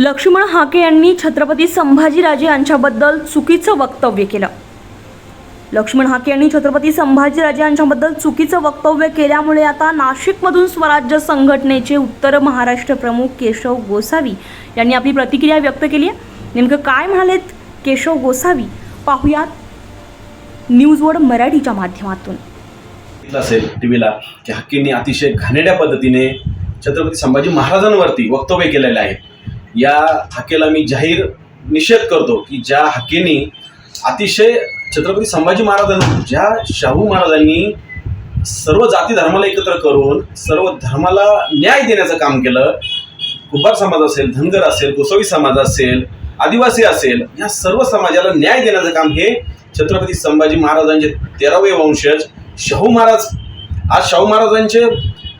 लक्ष्मण हाके यांनी छत्रपती संभाजीराजे यांच्याबद्दल चुकीचं वक्तव्य केलं. लक्ष्मण हाके यांनी छत्रपती संभाजीराजे यांच्याबद्दल चुकीचं वक्तव्य केल्यामुळे आता नाशिकमधून स्वराज्य संघटनेचे उत्तर महाराष्ट्र प्रमुख केशव गोसावी यांनी आपली प्रतिक्रिया व्यक्त केली आहे. नेमकं काय म्हणालेत केशव गोसावी? पाहुयात न्यूज वर्ड मराठीच्या माध्यमातून. असेल टी व्हीला की हक्कींनी अतिशय घाणेड्या पद्धतीने छत्रपती संभाजी महाराजांवरती वक्तव्य केलेले आहे. या हाकेला मी जाहीर निषेध करतो की ज्या हाकेने अतिशय छत्रपती संभाजी महाराजांना ज्या शाहू महाराजांनी सर्व जाती धर्माला एकत्र करून सर्व धर्माला न्याय देण्याचं काम केलं कुंभार समाज असेल धनगर असेल गोसावी समाज असेल आदिवासी असेल या सर्व समाजाला न्याय देण्याचं काम हे छत्रपती संभाजी महाराजांचे तेरावे वंशज शाहू महाराज आज शाहू महाराजांचे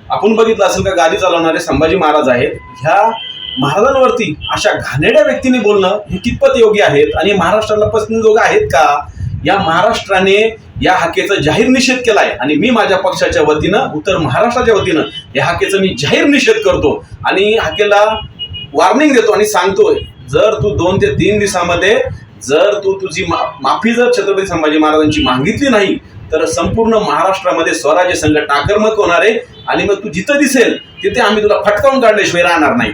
आपण बघितलं असेल का गादी चालवणारे संभाजी महाराज आहेत ह्या महाराजांवरती अशा घाणेड्या व्यक्तीने बोलणं हे कितपत योग्य आहेत? आणि महाराष्ट्राला पसंतजोग आहेत का? या महाराष्ट्राने या हाकेचा जाहीर निषेध केलाय. आणि मी माझ्या पक्षाच्या वतीनं उत्तर महाराष्ट्राच्या वतीनं या हाकेचा मी जाहीर निषेध करतो. आणि हाकेला वॉर्निंग देतो आणि सांगतोय जर तू दोन ते तीन दिवसामध्ये जर तू तुझी मा- माफी जर छत्रपती संभाजी महाराजांची मागितली नाही तर संपूर्ण महाराष्ट्रामध्ये स्वराज्य संघटना आक्रमक होणार आहे. आणि मग तू जिथं दिसेल तिथे आम्ही तुला फटकावून काढल्याशिवाय राहणार नाही.